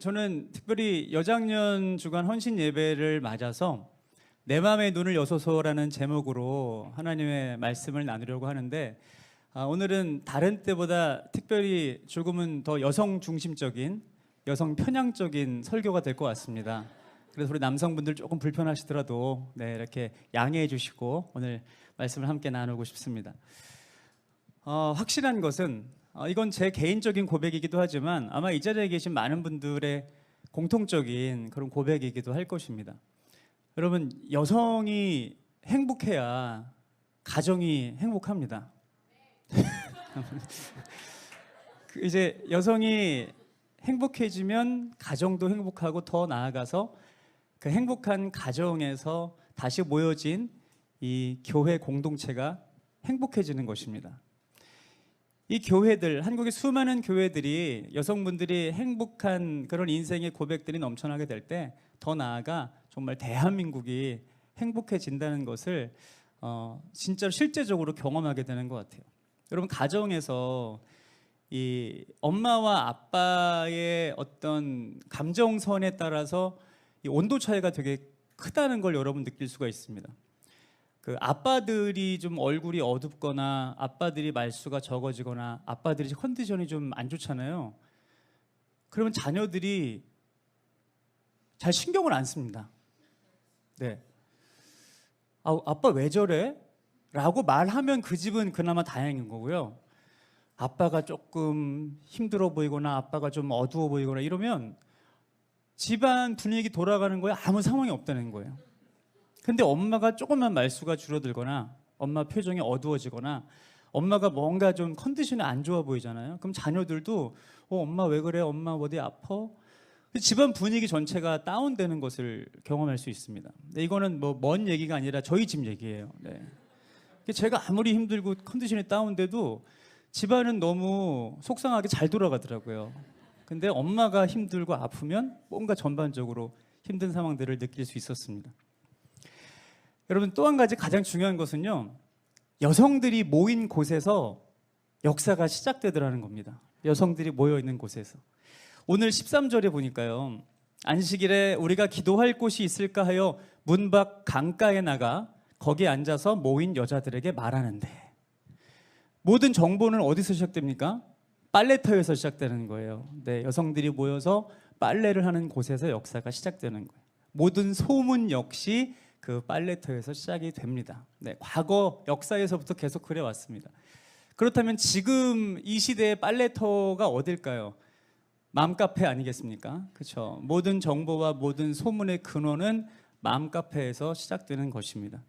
저는 특별히 여장년 주간 헌신 예배를 맞아서 내 마음의 눈을 여소서라는 제목으로 하나님의 말씀을 나누려고 하는데 아, 오늘은 다른 때보다 특별히 조금은 더 여성 중심적인 여성 편향적인 설교가 될 것 같습니다. 그래서 우리 남성분들 조금 불편하시더라도 네, 이렇게 양해해 주시고 오늘 말씀을 함께 나누고 싶습니다. 어, 확실한 것은 어, 이건 제 개인적인 고백이기도 하지만 아마 이 자리에 계신 많은 분들의 공통적인 그런 고백이기도 할 것입니다. 여러분 여성이 행복해야 가정이 행복합니다. 그 이제 여성이 행복해지면 가정도 행복하고 더 나아가서 그 행복한 가정에서 다시 모여진 이 교회 공동체가 행복해지는 것입니다. 이 교회들, 한국의 수많은 교회들이 여성분들이 행복한 그런 인생의 고백들이 넘쳐나게 될 때 더 나아가 정말 대한민국이 행복해진다는 것을 어, 진짜 실제적으로 경험하게 되는 것 같아요. 여러분 가정에서 이 엄마와 아빠의 어떤 감정선에 따라서 이 온도 차이가 되게 크다는 걸 여러분 느낄 수가 있습니다. 그 아빠들이 좀 얼굴이 어둡거나 아빠들이 말수가 적어지거나 아빠들이 컨디션이 좀 안 좋잖아요. 그러면 자녀들이 잘 신경을 안 씁니다. 네. 아, 아빠 왜 저래? 라고 말하면 그 집은 그나마 다행인 거고요. 아빠가 조금 힘들어 보이거나 아빠가 좀 어두워 보이거나 이러면 집안 분위기 돌아가는 거에 아무 상황이 없다는 거예요. 근데 엄마가 조금만 말수가 줄어들거나 엄마 표정이 어두워지거나 엄마가 뭔가 좀 컨디션이 안 좋아 보이잖아요. 그럼 자녀들도 어, 엄마 왜 그래? 엄마 어디 아파? 집안 분위기 전체가 다운되는 것을 경험할 수 있습니다. 이거는 뭐 먼 얘기가 아니라 저희 집 얘기예요. 네. 제가 아무리 힘들고 컨디션이 다운돼도 집안은 너무 속상하게 잘 돌아가더라고요. 근데 엄마가 힘들고 아프면 뭔가 전반적으로 힘든 상황들을 느낄 수 있었습니다. 여러분 또 한 가지 가장 중요한 것은요. 여성들이 모인 곳에서 역사가 시작되더라는 겁니다. 여성들이 모여 있는 곳에서. 오늘 13절에 보니까요. 안식일에 우리가 기도할 곳이 있을까 하여 문 밖 강가에 나가 거기 앉아서 모인 여자들에게 말하는데 모든 정보는 어디서 시작됩니까? 빨래터에서 시작되는 거예요. 네, 여성들이 모여서 빨래를 하는 곳에서 역사가 시작되는 거예요. 모든 소문 역시 그 빨래터에서 시작이 됩니다. 네, 과거 역사에서부터 계속 그래 왔습니다. 그렇다면 지금 이 시대의 빨래터가 어딜까요? 맘카페 아니겠습니까? 그렇죠. 모든 정보와 모든 소문의 근원은 맘카페에서 시작되는 것입니다.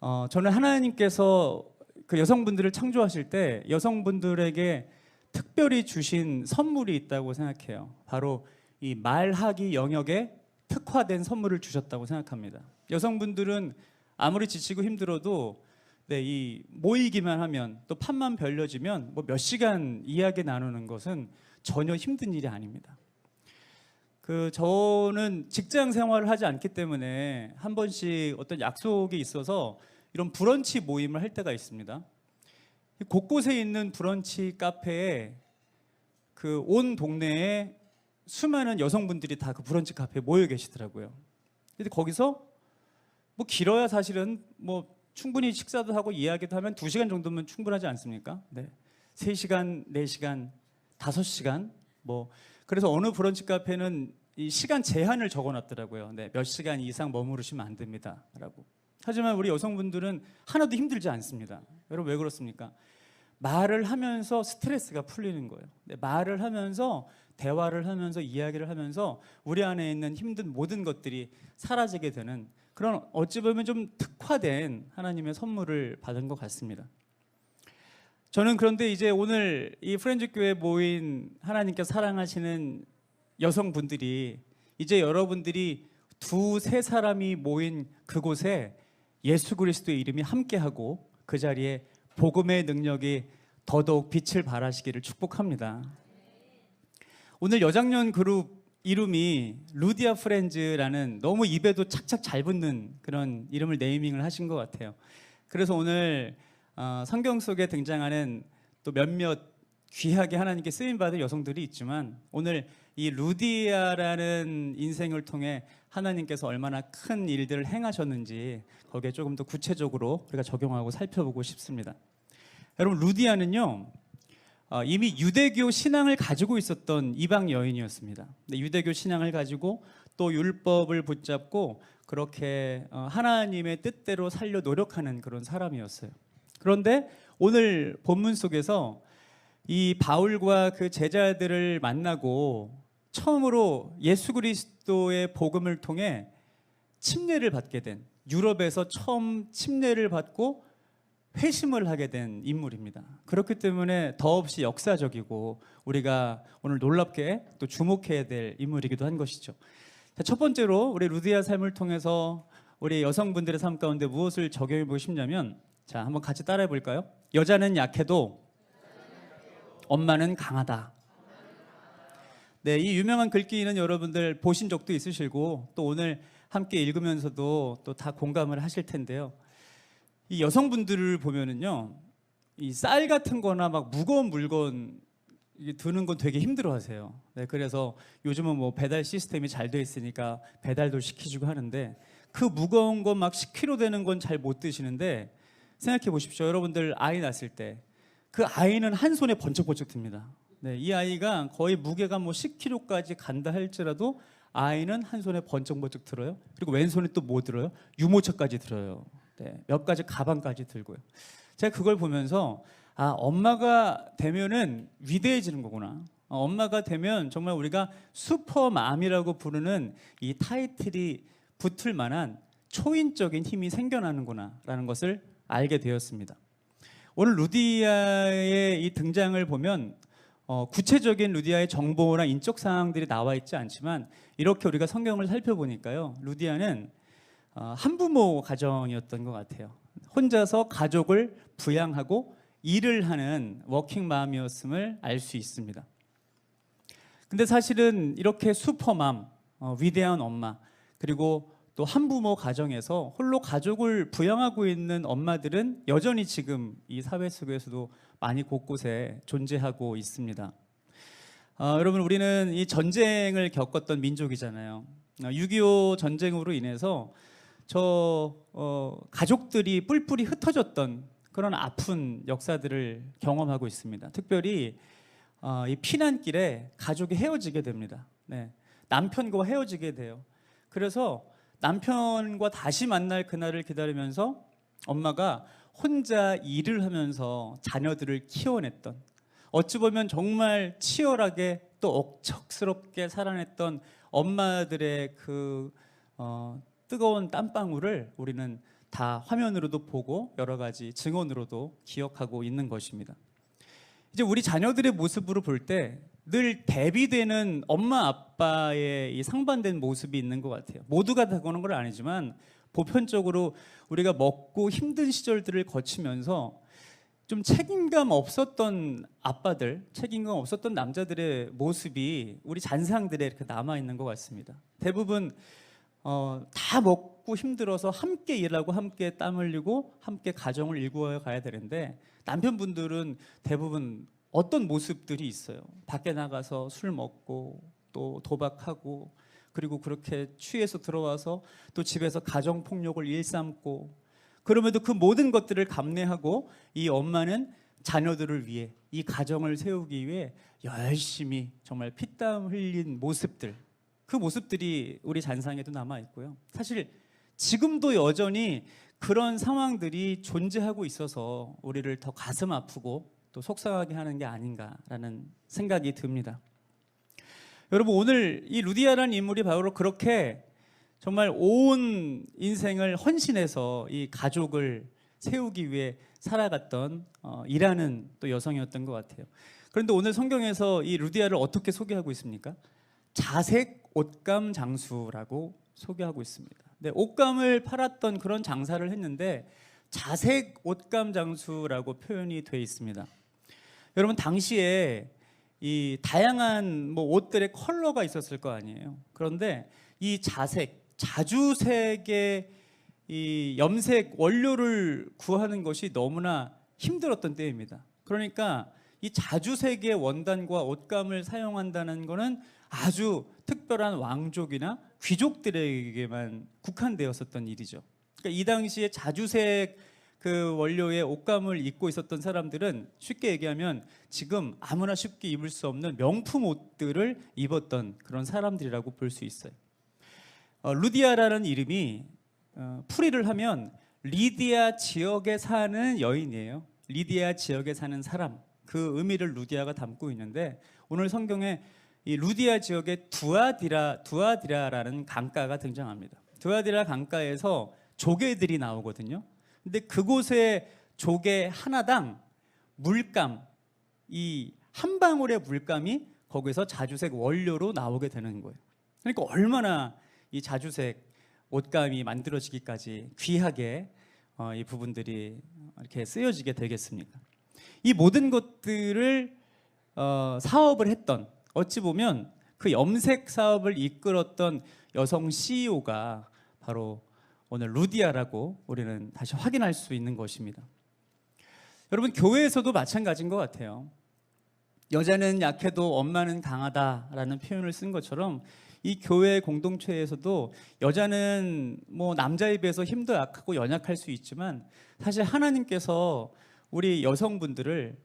어, 저는 하나님께서 그 여성분들을 창조하실 때 여성분들에게 특별히 주신 선물이 있다고 생각해요. 바로 이 말하기 영역에 특화된 선물을 주셨다고 생각합니다. 여성분들은 아무리 지치고 힘들어도 네, 이 모이기만 하면 또 판만 벌려지면 뭐 몇 시간 이야기 나누는 것은 전혀 힘든 일이 아닙니다. 그 저는 직장 생활을 하지 않기 때문에 한 번씩 어떤 약속이 있어서 이런 브런치 모임을 할 때가 있습니다. 곳곳에 있는 브런치 카페에 그 온 동네에 수많은 여성분들이 다 그 브런치 카페에 모여 계시더라고요. 근데 거기서 뭐 길어야 사실은 뭐 충분히 식사도 하고 이야기도 하면 2시간 정도면 충분하지 않습니까? 네. 3시간, 4시간, 5시간 뭐 그래서 어느 브런치 카페는 이 시간 제한을 적어 놨더라고요. 네. 몇 시간 이상 머무르시면 안 됩니다라고. 하지만 우리 여성분들은 하나도 힘들지 않습니다. 여러분 왜 그렇습니까? 말을 하면서 스트레스가 풀리는 거예요. 네, 말을 하면서 대화를 하면서 이야기를 하면서 우리 안에 있는 힘든 모든 것들이 사라지게 되는 그런 어찌 보면 좀 특화된 하나님의 선물을 받은 것 같습니다. 저는 그런데 이제 오늘 이 프렌즈 교회 모인 하나님께 사랑하시는 여성분들이 이제 여러분들이 두 세 사람이 모인 그곳에 예수 그리스도의 이름이 함께하고 그 자리에 복음의 능력이 더더욱 빛을 발하시기를 축복합니다. 오늘 여장년 그룹 이름이 루디아 프렌즈라는 너무 입에도 착착 잘 붙는 그런 이름을 네이밍을 하신 것 같아요. 그래서 오늘 어, 성경 속에 등장하는 또 몇몇 귀하게 하나님께 쓰임 받은 여성들이 있지만 오늘 이 루디아라는 인생을 통해 하나님께서 얼마나 큰 일들을 행하셨는지 거기에 조금 더 구체적으로 우리가 적용하고 살펴보고 싶습니다. 여러분 루디아는요 어, 이미 유대교 신앙을 가지고 있었던 이방 여인이었습니다. 유대교 신앙을 가지고 또 율법을 붙잡고 그렇게 어, 하나님의 뜻대로 살려 노력하는 그런 사람이었어요. 그런데 오늘 본문 속에서 이 바울과 그 제자들을 만나고 처음으로 예수 그리스도의 복음을 통해 침례를 받게 된 유럽에서 처음 침례를 받고 회심을 하게 된 인물입니다. 그렇기 때문에 더없이 역사적이고 우리가 오늘 놀랍게 또 주목해야 될 인물이기도 한 것이죠. 자, 첫 번째로 우리 루디아 삶을 통해서 우리 여성분들의 삶 가운데 무엇을 적용해 보고 싶냐면 자, 한번 같이 따라해 볼까요? 여자는 약해도 엄마는 강하다. 네, 이 유명한 글귀는 여러분들 보신 적도 있으시고 또 오늘 함께 읽으면서도 또 다 공감을 하실 텐데요. 이 여성분들을 보면은요, 이 쌀 같은 거나 막 무거운 물건 이게 드는 건 되게 힘들어하세요. 네, 그래서 요즘은 뭐 배달 시스템이 잘 돼 있으니까 배달도 시키주고 하는데 그 무거운 건막 10kg 되는 건 잘 못 드시는데 생각해 보십시오. 여러분들 아이 낳았을 때 그 아이는 한 손에 번쩍번쩍 듭니다. 네, 이 아이가 거의 무게가 뭐 10kg까지 간다 할지라도 아이는 한 손에 번쩍번쩍 들어요. 그리고 왼손에 또 뭐 들어요? 유모차까지 들어요. 네, 몇 가지 가방까지 들고요. 제가 그걸 보면서 아 엄마가 되면은 위대해지는 거구나. 어, 엄마가 되면 정말 우리가 슈퍼맘이라고 부르는 이 타이틀이 붙을 만한 초인적인 힘이 생겨나는구나라는 것을 알게 되었습니다. 오늘 루디아의 이 등장을 보면 어, 구체적인 루디아의 정보나 인적 사항들이 나와 있지 않지만 이렇게 우리가 성경을 살펴보니까요, 루디아는 어, 한부모 가정이었던 것 같아요. 혼자서 가족을 부양하고 일을 하는 워킹맘이었음을 알 수 있습니다. 근데 사실은 이렇게 슈퍼맘, 어, 위대한 엄마, 그리고 또 한부모 가정에서 홀로 가족을 부양하고 있는 엄마들은 여전히 지금 이 사회 속에서도 많이 곳곳에 존재하고 있습니다. 어, 여러분 우리는 이 전쟁을 겪었던 민족이잖아요. 어, 6.25 전쟁으로 인해서 저 어, 가족들이 뿔뿔이 흩어졌던 그런 아픈 역사들을 경험하고 있습니다. 특별히 어, 이 피난길에 가족이 헤어지게 됩니다. 네. 남편과 헤어지게 돼요. 그래서 남편과 다시 만날 그날을 기다리면서 엄마가 혼자 일을 하면서 자녀들을 키워냈던 어찌 보면 정말 치열하게 또 억척스럽게 살아냈던 엄마들의 그 어, 뜨거운 땀방울을 우리는 다 화면으로도 보고 여러 가지 증언으로도 기억하고 있는 것입니다. 이제 우리 자녀들의 모습으로 볼 때 늘 대비되는 엄마 아빠의 이 상반된 모습이 있는 것 같아요. 모두가 다 그런 건 아니지만 보편적으로 우리가 먹고 힘든 시절들을 거치면서 좀 책임감 없었던 아빠들, 책임감 없었던 남자들의 모습이 우리 잔상들에 이렇게 남아 있는 것 같습니다. 대부분 어, 다 먹고 힘들어서 함께 일하고 함께 땀 흘리고 함께 가정을 일구어 가야 되는데 남편분들은 대부분 어떤 모습들이 있어요. 밖에 나가서 술 먹고 또 도박하고 그리고 그렇게 취해서 들어와서 또 집에서 가정 폭력을 일삼고 그럼에도 그 모든 것들을 감내하고 이 엄마는 자녀들을 위해 이 가정을 세우기 위해 열심히 정말 피땀 흘린 모습들 그 모습들이 우리 잔상에도 남아 있고요. 사실 지금도 여전히 그런 상황들이 존재하고 있어서 우리를 더 가슴 아프고 또 속상하게 하는 게 아닌가라는 생각이 듭니다. 여러분 오늘 이 루디아라는 인물이 바로 그렇게 정말 온 인생을 헌신해서 이 가족을 세우기 위해 살아갔던 어, 일하는 또 여성이었던 것 같아요. 그런데 오늘 성경에서 이 루디아를 어떻게 소개하고 있습니까? 자색 옷감 장수라고 소개하고 있습니다. 네, 옷감을 팔았던 그런 장사를 했는데 자색 옷감 장수라고 표현이 되어 있습니다. 여러분 당시에 이 다양한 뭐 옷들의 컬러가 있었을 거 아니에요. 그런데 이 자색, 자주색의 이 염색 원료를 구하는 것이 너무나 힘들었던 때입니다. 그러니까 이 자주색의 원단과 옷감을 사용한다는 것은 아주 특별한 왕족이나 귀족들에게만 국한되었었던 일이죠. 그러니까 이 당시에 자주색 그 원료의 옷감을 입고 있었던 사람들은 쉽게 얘기하면 지금 아무나 쉽게 입을 수 없는 명품 옷들을 입었던 그런 사람들이라고 볼 수 있어요. 어, 루디아라는 이름이 어, 풀이를 하면 리디아 지역에 사는 여인이에요. 리디아 지역에 사는 사람 그 의미를 루디아가 담고 있는데 오늘 성경에 이 루디아 지역에 두아디라 두아디라라는 강가가 등장합니다. 두아디라 강가에서 조개들이 나오거든요. 근데 그곳에 조개 하나당 물감 이 한 방울의 물감이 거기서 자주색 원료로 나오게 되는 거예요. 그러니까 얼마나 이 자주색 옷감이 만들어지기까지 귀하게 어, 이 부분들이 이렇게 쓰여지게 되겠습니까? 이 모든 것들을 어, 사업을 했던 어찌 보면 그 염색 사업을 이끌었던 여성 CEO가 바로 오늘 루디아라고 우리는 다시 확인할 수 있는 것입니다. 여러분 교회에서도 마찬가지인 것 같아요. 여자는 약해도 엄마는 강하다라는 표현을 쓴 것처럼 이 교회 공동체에서도 여자는 뭐 남자에 비해서 힘도 약하고 연약할 수 있지만 사실 하나님께서 우리 여성분들을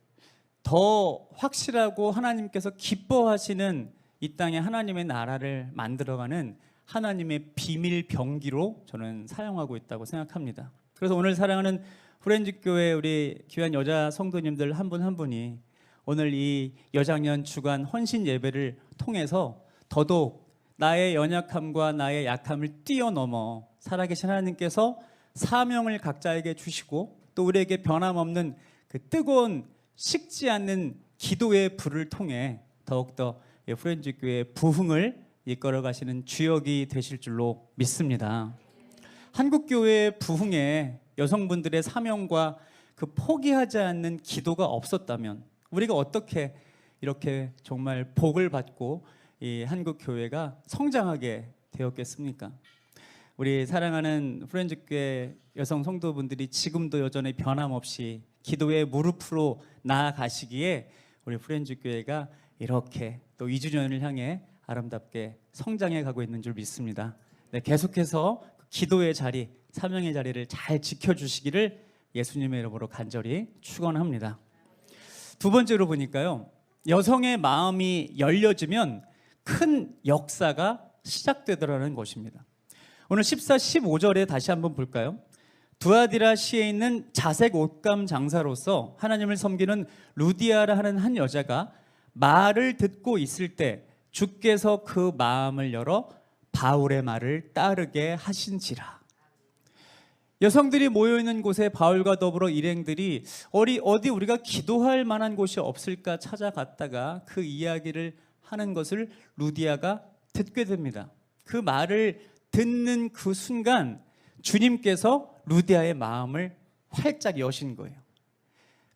더 확실하고 하나님께서 기뻐하시는 이 땅에 하나님의 나라를 만들어가는 하나님의 비밀 병기로 저는 사용하고 있다고 생각합니다. 그래서 오늘 사랑하는 프렌즈 교회 우리 귀한 여자 성도님들 한분한 분이 오늘 이 여장년 주간 헌신 예배를 통해서 더더욱 나의 연약함과 나의 약함을 뛰어넘어 살아계신 하나님께서 사명을 각자에게 주시고 또 우리에게 변함없는 그 뜨거운 식지 않는 기도의 불을 통해 더욱더 이 프렌즈 교회 부흥을 이끌어 가시는 주역이 되실 줄로 믿습니다. 한국 교회의 부흥에 여성분들의 사명과 그 포기하지 않는 기도가 없었다면 우리가 어떻게 이렇게 정말 복을 받고 이 한국 교회가 성장하게 되었겠습니까? 우리 사랑하는 프렌즈 교회 여성 성도분들이 지금도 여전히 변함없이 기도의 무릎으로 나아가시기에 우리 프렌즈 교회가 이렇게 또 2주년을 향해 아름답게 성장해 가고 있는 줄 믿습니다. 네, 계속해서 그 기도의 자리, 사명의 자리를 잘 지켜주시기를 예수님의 이름으로 간절히 축원합니다. 두 번째로 보니까요, 여성의 마음이 열려지면 큰 역사가 시작되더라는 것입니다. 오늘 14, 15절에 다시 한번 볼까요? 두아디라 시에 있는 자색 옷감 장사로서 하나님을 섬기는 루디아라 하는 한 여자가 말을 듣고 있을 때 주께서 그 마음을 열어 바울의 말을 따르게 하신지라. 여성들이 모여 있는 곳에 바울과 더불어 일행들이 어디 어디 우리가 기도할 만한 곳이 없을까 찾아갔다가 그 이야기를 하는 것을 루디아가 듣게 됩니다. 그 말을 듣는 그 순간 주님께서 루디아의 마음을 활짝 여신 거예요.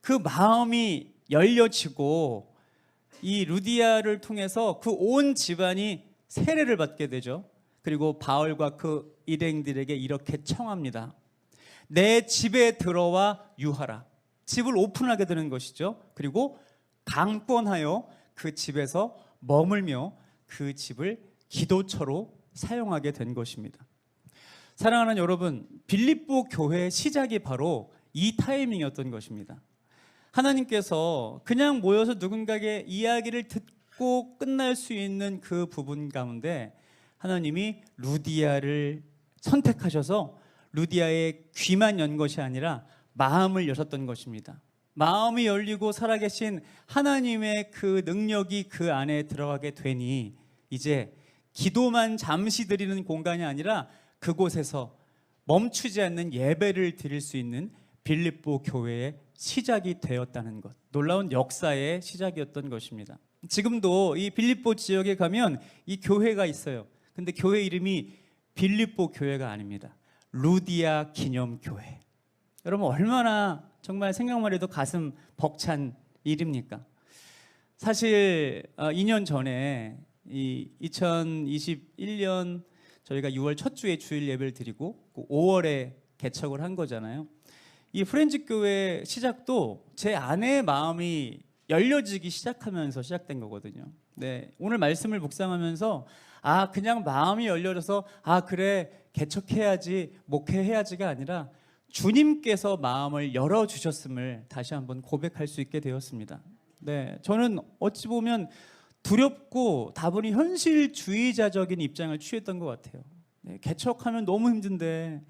그 마음이 열려지고 이 루디아를 통해서 그 온 집안이 세례를 받게 되죠. 그리고 바울과 그 일행들에게 이렇게 청합니다. 내 집에 들어와 유하라. 집을 오픈하게 되는 것이죠. 그리고 강권하여 그 집에서 머물며 그 집을 기도처로 사용하게 된 것입니다. 사랑하는 여러분, 빌립보 교회의 시작이 바로 이 타이밍이었던 것입니다. 하나님께서 그냥 모여서 누군가에게 이야기를 듣고 끝날 수 있는 그 부분 가운데 하나님이 루디아를 선택하셔서 루디아의 귀만 연 것이 아니라 마음을 여셨던 것입니다. 마음이 열리고 살아계신 하나님의 그 능력이 그 안에 들어가게 되니 이제 기도만 잠시 드리는 공간이 아니라 그곳에서 멈추지 않는 예배를 드릴 수 있는 빌립보 교회의 시작이 되었다는 것. 놀라운 역사의 시작이었던 것입니다. 지금도 이 빌립보 지역에 가면 이 교회가 있어요. 근데 교회 이름이 빌립보 교회가 아닙니다. 루디아 기념교회. 여러분 얼마나 정말 생각만 해도 가슴 벅찬 일입니까? 사실 2년 전에 이 2021년 저희가 6월 첫 주에 주일 예배를 드리고 5월에 개척을 한 거잖아요. 이 프렌즈 교회 시작도 제 아내의 마음이 열려지기 시작하면서 시작된 거거든요. 네, 오늘 말씀을 묵상하면서 아 그냥 마음이 열려져서 아 그래 개척해야지 목회해야지가 아니라 주님께서 마음을 열어 주셨음을 다시 한번 고백할 수 있게 되었습니다. 네, 저는 어찌 보면 두렵고 다분히 현실주의자적인 입장을 취했던 것 같아요. 네, 개척하면 너무 힘든데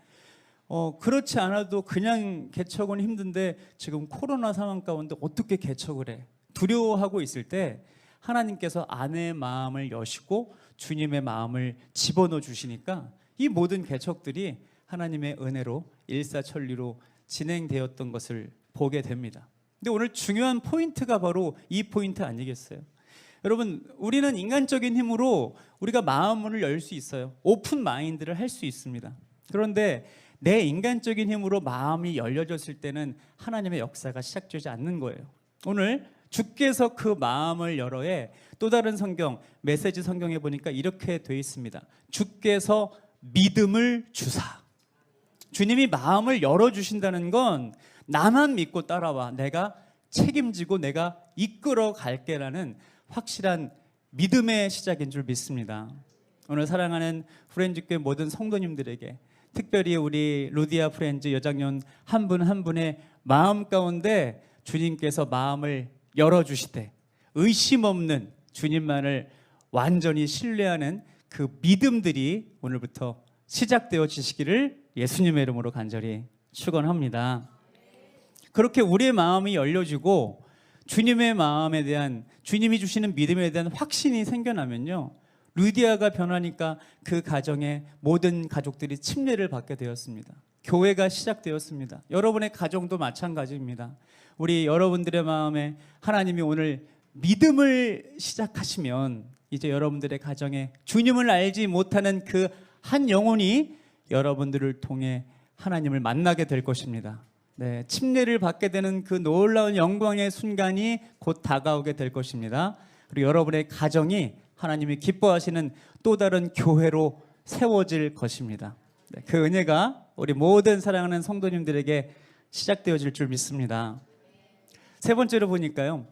어, 그렇지 않아도 그냥 개척은 힘든데 지금 코로나 상황 가운데 어떻게 개척을 해? 두려워하고 있을 때 하나님께서 아내의 마음을 여시고 주님의 마음을 집어넣어 주시니까 이 모든 개척들이 하나님의 은혜로 일사천리로 진행되었던 것을 보게 됩니다. 근데 오늘 중요한 포인트가 바로 이 포인트 아니겠어요? 여러분, 우리는 인간적인 힘으로 우리가 마음을 열 수 있어요. 오픈 마인드를 할 수 있습니다. 그런데 내 인간적인 힘으로 마음이 열려졌을 때는 하나님의 역사가 시작되지 않는 거예요. 오늘 주께서 그 마음을 열어에 또 다른 성경 메시지 성경에 보니까 이렇게 돼 있습니다. 주께서 믿음을 주사. 주님이 마음을 열어 주신다는 건 나만 믿고 따라와. 내가 책임지고 내가 이끌어 갈게라는 확실한 믿음의 시작인 줄 믿습니다. 오늘 사랑하는 프렌즈교회 모든 성도님들에게 특별히 우리 루디아 프렌즈 여장년 한분한 분의 마음 가운데 주님께서 마음을 열어 주시되 의심 없는 주님만을 완전히 신뢰하는 그 믿음들이 오늘부터 시작되어지시기를 예수님의 이름으로 간절히 축원합니다. 그렇게 우리의 마음이 열려지고 주님의 마음에 대한 주님이 주시는 믿음에 대한 확신이 생겨나면요. 루디아가 변하니까 그 가정의 모든 가족들이 침례를 받게 되었습니다. 교회가 시작되었습니다. 여러분의 가정도 마찬가지입니다. 우리 여러분들의 마음에 하나님이 오늘 믿음을 시작하시면 이제 여러분들의 가정에 주님을 알지 못하는 그 한 영혼이 여러분들을 통해 하나님을 만나게 될 것입니다. 네, 침례를 받게 되는 그 놀라운 영광의 순간이 곧 다가오게 될 것입니다. 그리고 여러분의 가정이 하나님이 기뻐하시는 또 다른 교회로 세워질 것입니다. 네, 그 은혜가 우리 모든 사랑하는 성도님들에게 시작되어질 줄 믿습니다. 세 번째로 보니까요.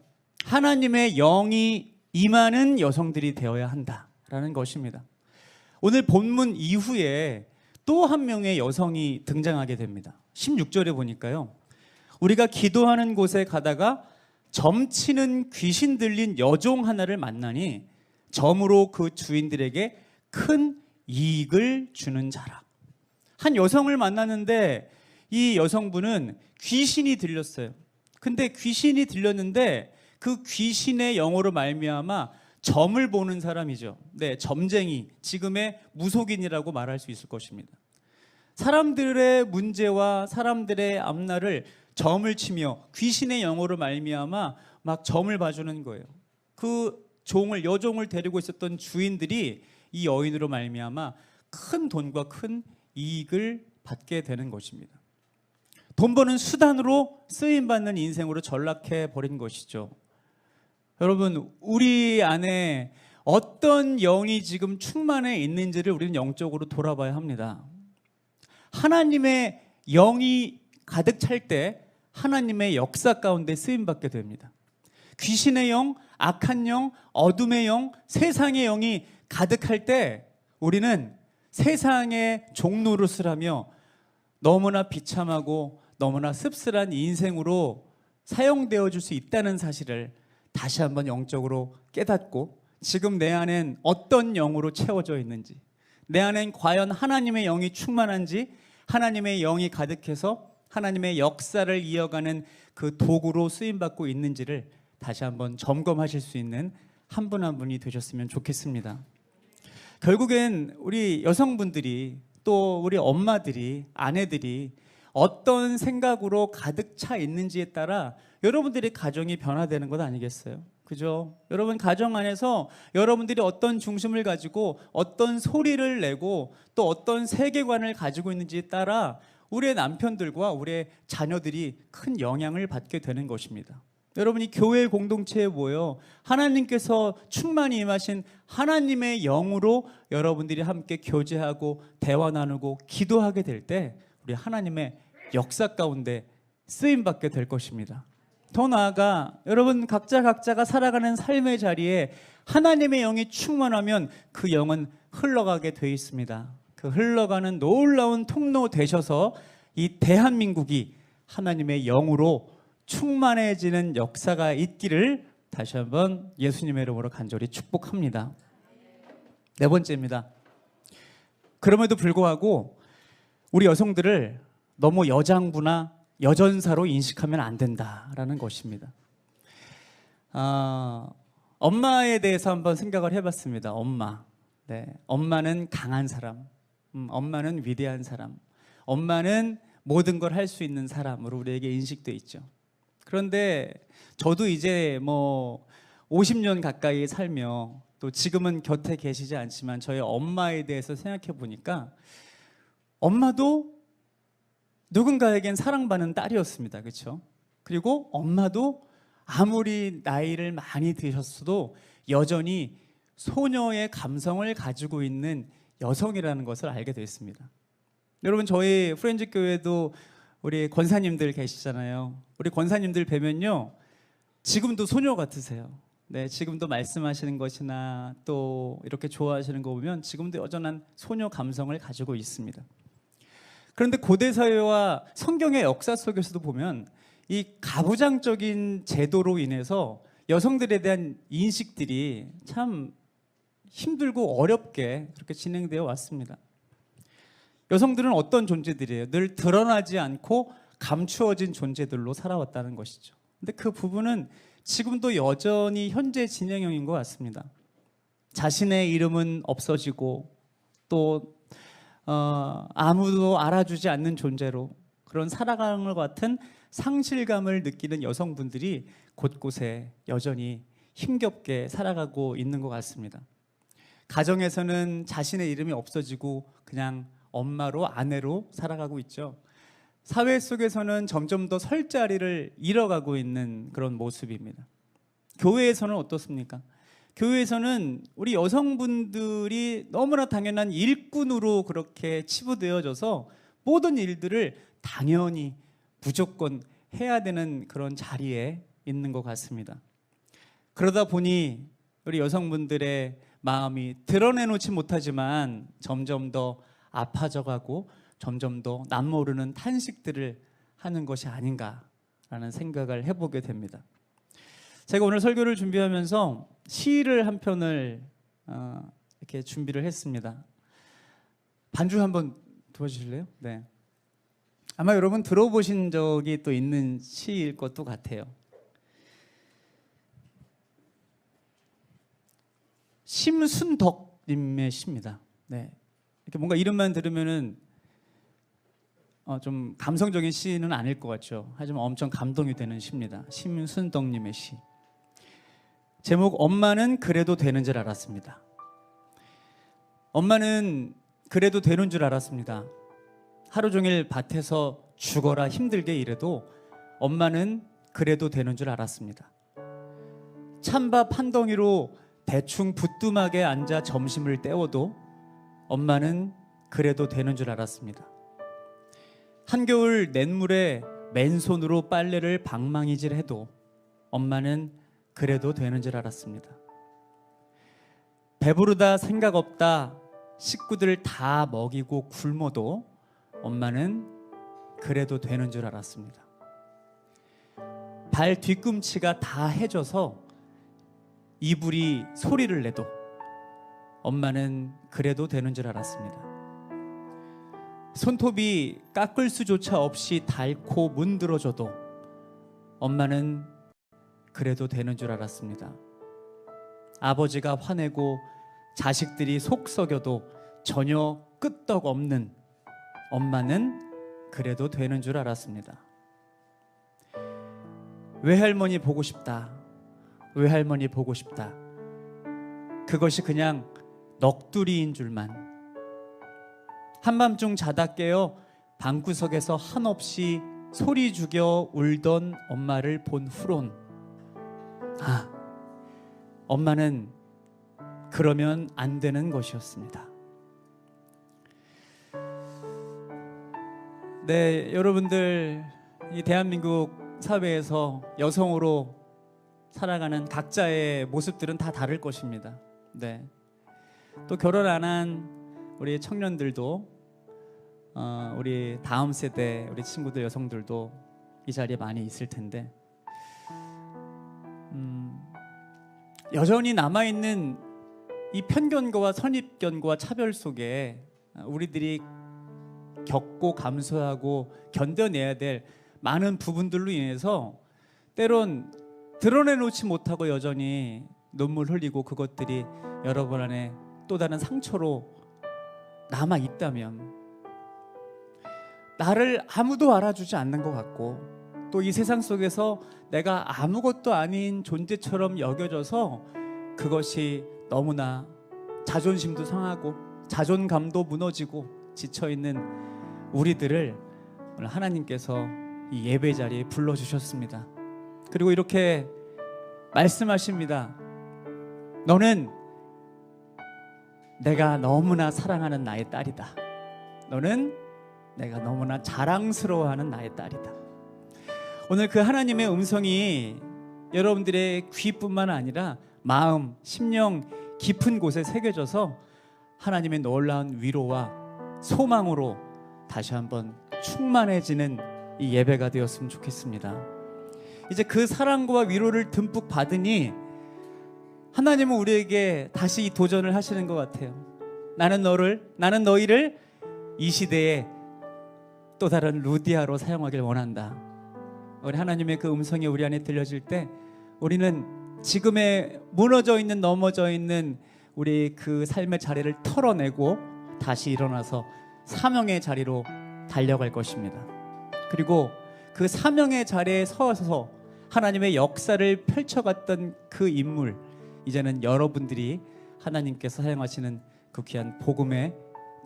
하나님의 영이 임하는 여성들이 되어야 한다라는 것입니다. 오늘 본문 이후에 또 한 명의 여성이 등장하게 됩니다. 16절에 보니까요. 우리가 기도하는 곳에 가다가 점치는 귀신 들린 여종 하나를 만나니 점으로 그 주인들에게 큰 이익을 주는 자라. 한 여성을 만났는데 이 여성분은 귀신이 들렸어요. 근데 귀신이 들렸는데 그 귀신의 영어로 말미암아 점을 보는 사람이죠. 네, 점쟁이, 지금의 무속인이라고 말할 수 있을 것입니다. 사람들의 문제와 사람들의 앞날을 점을 치며 귀신의 영어로 말미암아 막 점을 봐주는 거예요. 그 종을 여종을 데리고 있었던 주인들이 이 여인으로 말미암아 큰 돈과 큰 이익을 받게 되는 것입니다. 돈 버는 수단으로 쓰임 받는 인생으로 전락해 버린 것이죠. 여러분, 우리 안에 어떤 영이 지금 충만해 있는지를 우리는 영적으로 돌아봐야 합니다. 하나님의 영이 가득 찰 때 하나님의 역사 가운데 쓰임 받게 됩니다. 귀신의 영, 악한 영, 어둠의 영, 세상의 영이 가득할 때 우리는 세상의 종노릇을 너무나 비참하고 너무나 씁쓸한 인생으로 사용되어 줄 수 있다는 사실을 다시 한번 영적으로 깨닫고 지금 내 안엔 어떤 영으로 채워져 있는지 내 안엔 과연 하나님의 영이 충만한지 하나님의 영이 가득해서 하나님의 역사를 이어가는 그 도구로 쓰임 받고 있는지를 다시 한번 점검하실 수 있는 한분한 분이 되셨으면 좋겠습니다. 결국엔 우리 여성분들이 또 우리 엄마들이 아내들이 어떤 생각으로 가득 차 있는지에 따라 여러분들의 가정이 변화되는 것 아니겠어요? 그죠? 여러분 가정 안에서 여러분들이 어떤 중심을 가지고 어떤 소리를 내고 또 어떤 세계관을 가지고 있는지에 따라 우리의 남편들과 우리의 자녀들이 큰 영향을 받게 되는 것입니다. 여러분이 교회 공동체에 모여 하나님께서 충만히 임하신 하나님의 영으로 여러분들이 함께 교제하고 대화 나누고 기도하게 될 때 우리 하나님의 역사 가운데 쓰임 받게 될 것입니다. 더 나아가 여러분 각자 각자가 살아가는 삶의 자리에 하나님의 영이 충만하면 그 영은 흘러가게 돼 있습니다. 그 흘러가는 놀라운 통로 되셔서 이 대한민국이 하나님의 영으로 충만해지는 역사가 있기를 다시 한번 예수님의 이름으로 간절히 축복합니다. 네 번째입니다. 그럼에도 불구하고 우리 여성들을 너무 여장부나 여전사로 인식하면 안 된다라는 것입니다. 아, 엄마에 대해서 한번 생각을 해봤습니다. 엄마. 네, 엄마는 강한 사람. 음, 엄마는 위대한 사람. 엄마는 모든 걸 할 수 있는 사람으로 우리에게 인식돼 있죠. 그런데 저도 이제 뭐 50년 가까이 살며 또 지금은 곁에 계시지 않지만 저희 엄마에 대해서 생각해 보니까 엄마도 누군가에겐 사랑받는 딸이었습니다. 그렇죠? 그리고 엄마도 아무리 나이를 많이 드셨어도 여전히 소녀의 감성을 가지고 있는 여성이라는 것을 알게 됐습니다. 여러분 저희 프렌즈 교회도 우리 권사님들 계시잖아요. 우리 권사님들 뵈면요. 지금도 소녀 같으세요. 네, 지금도 말씀하시는 것이나 또 이렇게 좋아하시는 거 보면 지금도 여전한 소녀 감성을 가지고 있습니다. 그런데 고대 사회와 성경의 역사 속에서도 보면 이 가부장적인 제도로 인해서 여성들에 대한 인식들이 참 힘들고 어렵게 그렇게 진행되어 왔습니다. 여성들은 어떤 존재들이에요? 늘 드러나지 않고 감추어진 존재들로 살아왔다는 것이죠. 근데 그 부분은 지금도 여전히 현재 진행형인 것 같습니다. 자신의 이름은 없어지고 또 어, 아무도 알아주지 않는 존재로 그런 살아가는 것 같은 상실감을 느끼는 여성분들이 곳곳에 여전히 힘겹게 살아가고 있는 것 같습니다. 가정에서는 자신의 이름이 없어지고 그냥 엄마로 아내로 살아가고 있죠. 사회 속에서는 점점 더 설 자리를 잃어가고 있는 그런 모습입니다. 교회에서는 어떻습니까? 교회에서는 우리 여성분들이 너무나 당연한 일꾼으로 그렇게 치부되어져서 모든 일들을 당연히 무조건 해야 되는 그런 자리에 있는 것 같습니다. 그러다 보니 우리 여성분들의 마음이 드러내놓지 못하지만 점점 더 아파져가고 점점 더 남모르는 탄식들을 하는 것이 아닌가라는 생각을 해보게 됩니다. 제가 오늘 설교를 준비하면서 시를 한 편을 어, 이렇게 준비를 했습니다. 반주 한번 도와주실래요? 네. 아마 여러분 들어보신 적이 또 있는 시일 것도 같아요. 심순덕님의 시입니다. 네. 이렇게 뭔가 이름만 들으면은 어, 좀 감성적인 시는 아닐 것 같죠. 하지만 엄청 감동이 되는 시입니다. 심순덕님의 시. 제목 엄마는 그래도 되는 줄 알았습니다. 엄마는 그래도 되는 줄 알았습니다. 하루 종일 밭에서 죽어라 힘들게 일해도 엄마는 그래도 되는 줄 알았습니다. 찬밥 한 덩이로 대충 부뚜막에 앉아 점심을 때워도 엄마는 그래도 되는 줄 알았습니다. 한겨울 냇물에 맨손으로 빨래를 방망이질 해도 엄마는 그래도 되는 줄 알았습니다. 배부르다 생각 없다 식구들 다 먹이고 굶어도 엄마는 그래도 되는 줄 알았습니다. 발 뒤꿈치가 다 해져서 이불이 소리를 내도 엄마는 그래도 되는 줄 알았습니다. 손톱이 깎을 수조차 없이 닳고 문드러져도 엄마는 그래도 되는 줄 알았습니다. 아버지가 화내고 자식들이 속 썩여도 전혀 끄떡 없는 엄마는 그래도 되는 줄 알았습니다. 외할머니 보고 싶다. 외할머니 보고 싶다. 그것이 그냥 넋두리인 줄만. 한밤중 자다 깨어 방구석에서 한없이 소리 죽여 울던 엄마를 본 후론 아 엄마는 그러면 안 되는 것이었습니다. 네, 여러분들 이 대한민국 사회에서 여성으로 살아가는 각자의 모습들은 다 다를 것입니다. 네. 또 결혼 안 한 우리 청년들도 어, 우리 다음 세대 우리 친구들 여성들도 이 자리에 많이 있을 텐데 여전히 남아 있는 이 편견과 선입견과 차별 속에 우리들이 겪고 감수하고 견뎌내야 될 많은 부분들로 인해서 때론 드러내놓지 못하고 여전히 눈물 흘리고 그것들이 여러분 안에 또 다른 상처로 남아 있다면 나를 아무도 알아주지 않는 것 같고 또 이 세상 속에서 내가 아무것도 아닌 존재처럼 여겨져서 그것이 너무나 자존심도 상하고 자존감도 무너지고 지쳐 있는 우리들을 오늘 하나님께서 이 예배 자리에 불러 주셨습니다. 그리고 이렇게 말씀하십니다. 너는 내가 너무나 사랑하는 나의 딸이다. 너는 내가 너무나 자랑스러워하는 나의 딸이다. 오늘 그 하나님의 음성이 여러분들의 귀뿐만 아니라 마음, 심령 깊은 곳에 새겨져서 하나님의 놀라운 위로와 소망으로 다시 한번 충만해지는 이 예배가 되었으면 좋겠습니다. 이제 그 사랑과 위로를 듬뿍 받으니 하나님은 우리에게 다시 이 도전을 하시는 것 같아요. 나는 너를, 나는 너희를 이 시대에 또 다른 루디아로 사용하길 원한다. 우리 하나님의 그 음성이 우리 안에 들려질 때 우리는 지금의 무너져 있는 넘어져 있는 우리 그 삶의 자리를 털어내고 다시 일어나서 사명의 자리로 달려갈 것입니다. 그리고 그 사명의 자리에 서서 하나님의 역사를 펼쳐갔던 그 인물 이제는 여러분들이 하나님께서 사용하시는 그 귀한 복음의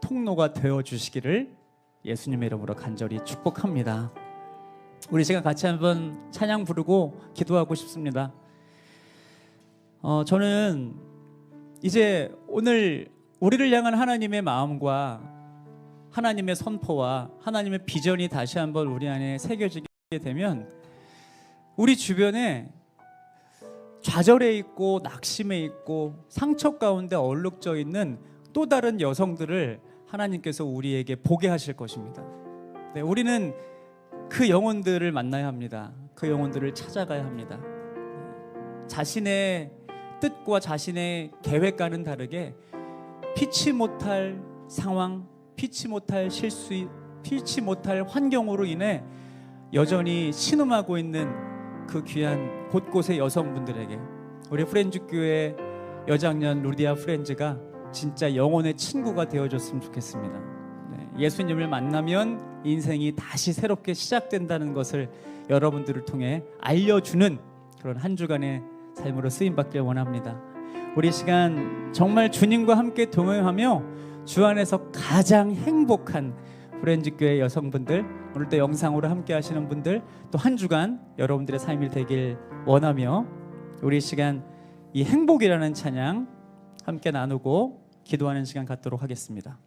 통로가 되어 주시기를 예수님의 이름으로 간절히 축복합니다. 우리 시간 같이 한번 찬양 부르고 기도하고 싶습니다. 어, 저는 이제 오늘 우리를 향한 하나님의 마음과 하나님의 선포와 하나님의 비전이 다시 한번 우리 안에 새겨지게 되면 우리 주변에 좌절해 있고 낙심해 있고 상처 가운데 얼룩져 있는 또 다른 여성들을 하나님께서 우리에게 보게 하실 것입니다. 네, 우리는 그 영혼들을 만나야 합니다. 그 영혼들을 찾아가야 합니다. 네, 자신의 뜻과 자신의 계획과는 다르게 피치 못할 상황, 피치 못할 실수, 피치 못할 환경으로 인해 여전히 신음하고 있는 그 귀한 곳곳의 여성분들에게 우리 프렌즈 교회 여장년 루디아 프렌즈가 진짜 영혼의 친구가 되어줬으면 좋겠습니다. 네, 예수님을 만나면 인생이 다시 새롭게 시작된다는 것을 여러분들을 통해 알려주는 그런 한 주간의 삶으로 쓰임 받길 원합니다. 우리 시간 정말 주님과 함께 동행하며 주 안에서 가장 행복한 프렌즈 교회 여성분들 오늘 또 영상으로 함께 하시는 분들 또 한 주간 여러분들의 삶이 되길 원하며 우리 시간 이 행복이라는 찬양 함께 나누고 기도하는 시간 갖도록 하겠습니다.